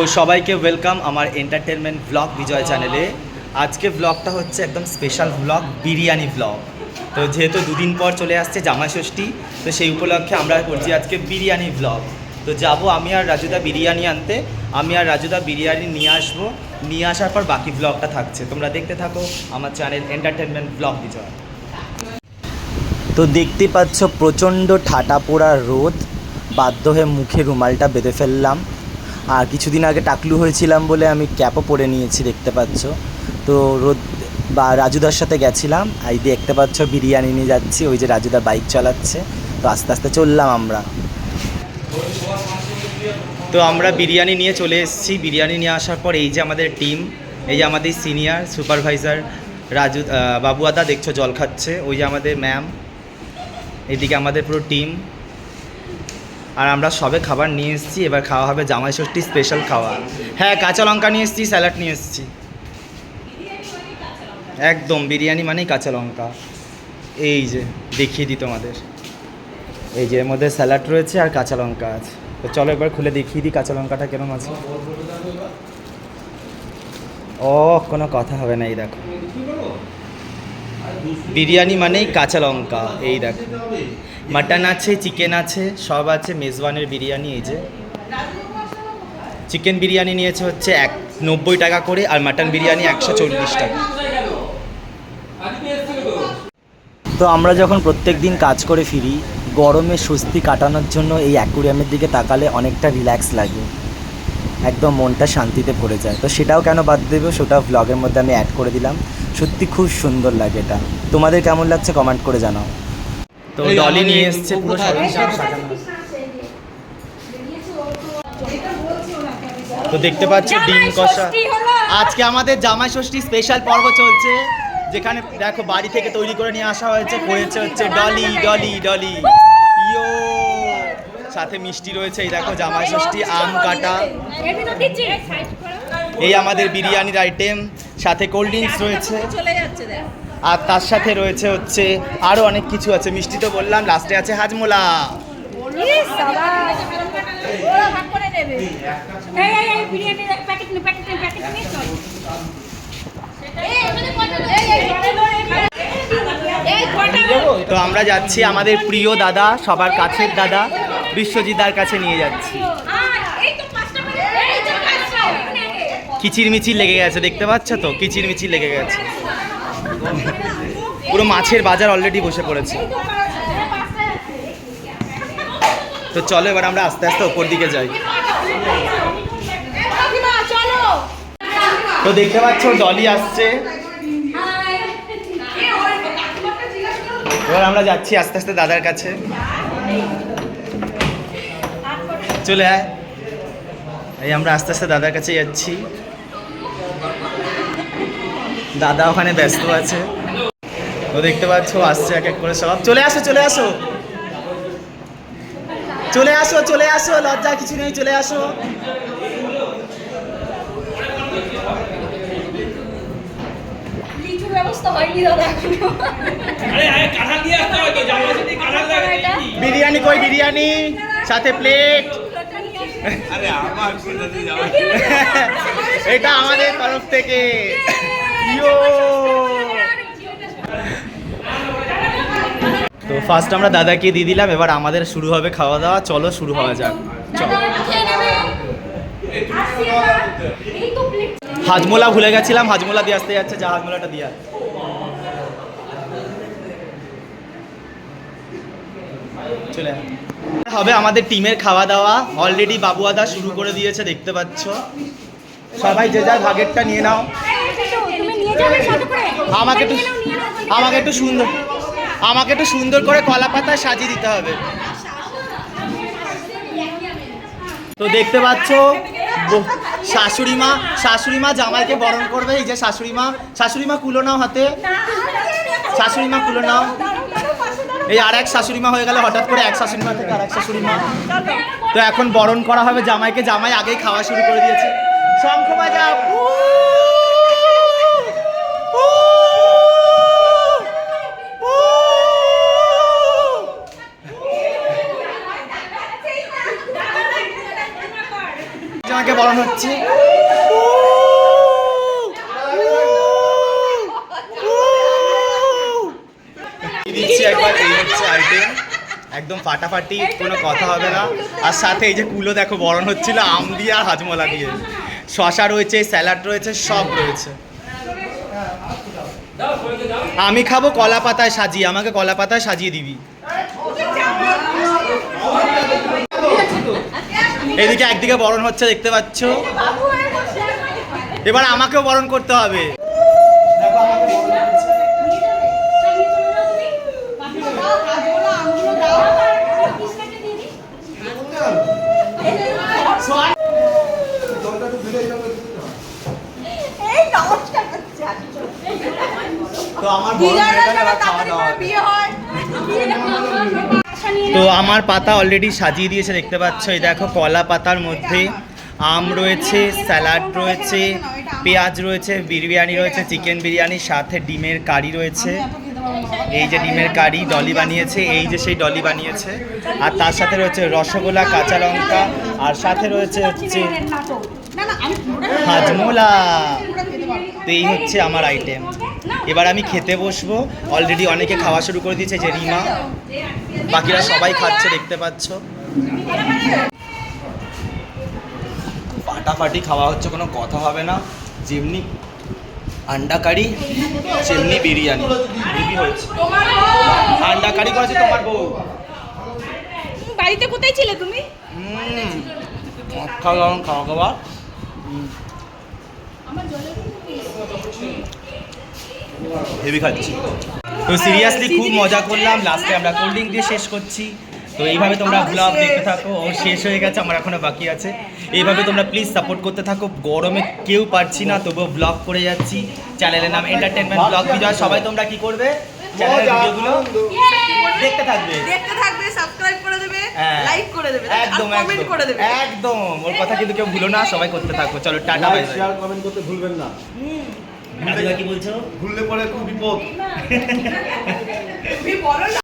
তো সবাইকে ওয়েলকাম আমার এন্টারটেনমেন্ট ব্লগ বিজয় চ্যানেলে আজকে ব্লগটা হচ্ছে একদম স্পেশাল ব্লগ বিরিয়ানি ব্লগ তো যেহেতু দুদিন পর চলে আসছে জামাই ষষ্ঠী, তো সেই উপলক্ষে আমরা করছি আজকে বিরিয়ানি ব্লগ তো যাব আমি আর রাজুদা বিরিয়ানি আনতে, আমি আর রাজুদা বিরিয়ানি নিয়ে আসব। নিয়ে আসার পর বাকি ব্লগটা থাকছে। তোমরা দেখতে থাকো আমার চ্যানেল এন্টারটেনমেন্ট ব্লগ বিজয়। তো দেখতে পাচ্ছ প্রচণ্ড ঠাটা পোড়া রোদ। বাধ্য হয়ে মুখে রুমালটা বেঁধে ফেললাম। আর কিছুদিন আগে টাকলু হয়েছিলাম বলে আমি ক্যাপও পরে নিয়েছি, দেখতে পাচ্ছ। তো রোদ বা রাজুদার সাথে গেছিলাম এই দেখতে পাচ্ছ বিরিয়ানি নিয়ে যাচ্ছি, ওই যে রাজুদা বাইক চালাচ্ছে। তো আস্তে আস্তে চললাম আমরা। তো আমরা বিরিয়ানি নিয়ে চলে এসেছি। বিরিয়ানি নিয়ে আসার পর এই যে আমাদের টিম, এই যে আমাদের সিনিয়র সুপারভাইজার রাজু বাবুয়াদা দেখছ, জল খাচ্ছে। ওই যে আমাদের ম্যাম, এদিকে আমাদের পুরো টিম। আর আমরা সবে খাবার নিয়ে এসেছি, এবার খাওয়া হবে জামাই ষষ্ঠী স্পেশাল খাওয়া। হ্যাঁ কাঁচা লঙ্কা নিয়ে এসেছি স্যালাড নিয়ে এসেছি। একদম, বিরিয়ানি মানেই কাঁচা লঙ্কা। এই যে, দেখিয়ে দিই তোমাদের। এই যে, এর মধ্যে স্যালাড রয়েছে আর কাঁচা লঙ্কা আছে। তো চলো একবার খুলে দেখিয়ে দিই কাঁচা লঙ্কাটা কেমন আছে। ও, কোনো কথা হবে না, এই দেখো। বিরিয়ানি মানেই কাঁচা লঙ্কা, এই দেখো। মাটন আছে, চিকেন আছে, সব আছে মেজবানের বিরিয়ানি, এই যে। চিকেন বিরিয়ানি নিয়েছে হচ্ছে এক, নব্বই টাকা করে, আর মাটন বিরিয়ানি একশো চল্লিশ টাকা। তো আমরা যখন প্রত্যেক দিন কাজ করে ফিরি, গরমে স্বস্তি কাটানোর জন্য এই অ্যাকুরিয়ামের দিকে তাকালে অনেকটা রিল্যাক্স লাগে। একদম মনটা শান্তিতে ভরে যায়। তো সেটাও কেন বাদ দেবে? সেটা ব্লগের মধ্যে আমি অ্যাড করে দিলাম। সত্যি খুব সুন্দর লাগে এটা। তোমাদের কেমন লাগছে কমেন্ট করে জানাও। তো ডলি নিয়ে এসছে পুরো তো। দেখতে পাচ্ছ ডিম কষা। আজকে আমাদের জামাই ষষ্ঠী স্পেশাল পর্ব চলছে। যেখানে দেখো বাড়ি থেকে তৈরি করে নিয়ে আসা হয়েছে করেছে হচ্ছে ডলি ডলি ডলি সাথে মিষ্টি রয়েছে এই দেখো জামাই ষষ্ঠী আম কাটা এই আমাদের বিরিয়ানির আইটেম সাথে কোল্ড ড্রিঙ্কস রয়েছে আর তার সাথে রয়েছে হচ্ছে আরও অনেক কিছু আছে মিষ্টি তো বললাম লাস্টে আছে হাজমোলা তো আমরা যাচ্ছি আমাদের প্রিয় দাদা সবার কাছের দাদা বিশ্বজিৎদার কাছে নিয়ে যাচ্ছি। কিচির মিচির লেগে গেছে, দেখতে পাচ্ছ তো? কিচির মিচির লেগে গেছে। পুরো মাছের বাজার অলরেডি বসে পড়েছে। তো চলো, এবার আমরা আস্তে আস্তে ওপর দিকে যাই। তো দেখতে পাচ্ছ, ডলি আসছে। এবার আমরা যাচ্ছি আস্তে আস্তে দাদার কাছে। চলে আয়। এই আমরা আস্তে আস্তে দাদার কাছে যাচ্ছি। দাদা ওখানে ব্যস্ত আছে। তো দেখতে পাচ্ছ আসছে এক এক করে সব। চলে আসো চলে আসো। চলে আসো চলে আসো লজ্জা কিছু নেই চলে আসো? বিরিয়ানি কই বিরিয়ানি? সাথে প্লেট আরে আমার এটা আমাদের তরফ থেকে। তো ফার্স্ট আমরা দাদাকে দিয়ে দিলাম এবার আমাদের শুরু হবে খাওয়া দাওয়া। চলো শুরু হওয়া যাক। চলো। এই তো প্লেট হাজমোলা ভুলে গেছিলাম হাজমোলা দিয়ে আসতে যাচ্ছে যা হাজমোলাটা দিয়ে চলে। হবে আমাদের টিমের খাওয়া দাওয়া। অলরেডি বাবুয়াদা শুরু করে দিয়েছে, দেখতে পাচ্ছ। সবাই যে যার ভাগেরটা নিয়ে নাও। আমাকে একটু আমাকে একটু সুন্দর আমাকে একটু সুন্দর করে কলা পাতায় সাজিয়ে দিতে হবে। তো দেখতে পাচ্ছ শাশুড়ি মা শাশুড়ি মা জামাইকে বরণ করবে। এই যে শাশুড়ি মা শাশুড়ি মা কুলো নাও হাতে। শাশুড়ি মা কুলো নাও। এই আর এক শাশুড়িমা হয়ে গেলে, হঠাৎ করে এক শাশুড়িমা থেকে আর এক শাশুড়িমা। তো এখন বরণ করা হবে জামাইকে, জামাই আগেই খাওয়া শুরু করে দিয়েছে। শঙ্খ বাজাও উ! উ! উ! জামাইকে বরণ হচ্ছে দিচ্ছি একবার এই হচ্ছে আইটেম একদম ফাটাফাটি কোনো কথা হবে না। আর সাথে এই যে কুলো দেখো বরণ হচ্ছিল আম দিয়ে আর হাজমলা দিয়ে। শশা রয়েছে স্যালাড রয়েছে সব রয়েছে। আমি খাব কলা পাতায় সাজিয়ে আমাকে কলা পাতায় সাজিয়ে দিবি। এদিকে একদিকে বরণ হচ্ছে দেখতে পাচ্ছ? এবার আমাকেও বরণ করতে হবে এই নমস্কার করছে তো আমার বরণ হয়ে গেলে এবার খাওয়া দাওয়া হবে। বিয়ে হয় তো আমার পাতা অলরেডি সাজিয়ে দিয়েছে দেখতে পাচ্ছ এই দেখো কলা পাতার মধ্যে আম রয়েছে স্যালাড রয়েছে পেঁয়াজ রয়েছে বিরিয়ানি রয়েছে চিকেন বিরিয়ানি সাথে ডিমের কারি রয়েছে। এই যে ডিমের কারি ডলি বানিয়েছে এই যে সেই ডলি বানিয়েছে। আর তার সাথে রয়েছে রসগোল্লা কাঁচা লঙ্কা আর সাথে রয়েছে হচ্ছে না না আমি পুরোটা হাজমোলা। তো এই হচ্ছে আমার আইটেম এবার আমি খেতে বসবো। অলরেডি অনেকে খাওয়া শুরু করে দিয়েছে যে রিমা। বাকিরা সবাই খাচ্ছে দেখতে পাচ্ছ। ফাটাফাটি খাওয়া হচ্ছে কোনো কথা হবে না। যেমনি আন্ডা কারি সেমনি বিরিয়ানি। হয়েছে। আন্ডা কারি করেছে তোমার বউ। বাড়িতে কোথায় ছিলে তুমি? খাওয়া খাওয়া খাওয়া হেভি খাচ্ছি। তো সিরিয়াসলি খুব মজা করলাম। লাস্টে আমরা কোল্ড ড্রিঙ্ক দিয়ে শেষ করছি। তো এইভাবে তোমরা ব্লগ দেখতে থাকো। ও শেষ হয়ে গেছে আমার এখনও বাকি আছে। এইভাবে তোমরা প্লিজ সাপোর্ট করতে থাকো। গরমে কেউ পারছি না তবুও ব্লগ করে যাচ্ছি। চ্যানেলের নাম এন্টারটেনমেন্ট ব্লগ বিজয় সবাই তোমরা কি করবে? চ্যানেলের ভিডিওগুলো দেখতে থাকবে। দেখতে থাকবে সাবস্ক্রাইব করে দেবে হ্যাঁ। লাইক করে দেবে একদম কমেন্ট করে দেবে। একদম। ওর কথা কিন্তু কেউ ভুলো না সবাই করতে থাকো। চলো tata bye bye share comment করতে ভুলবেন না। কি বলছো? ভুললে পরে খুব বিপদ।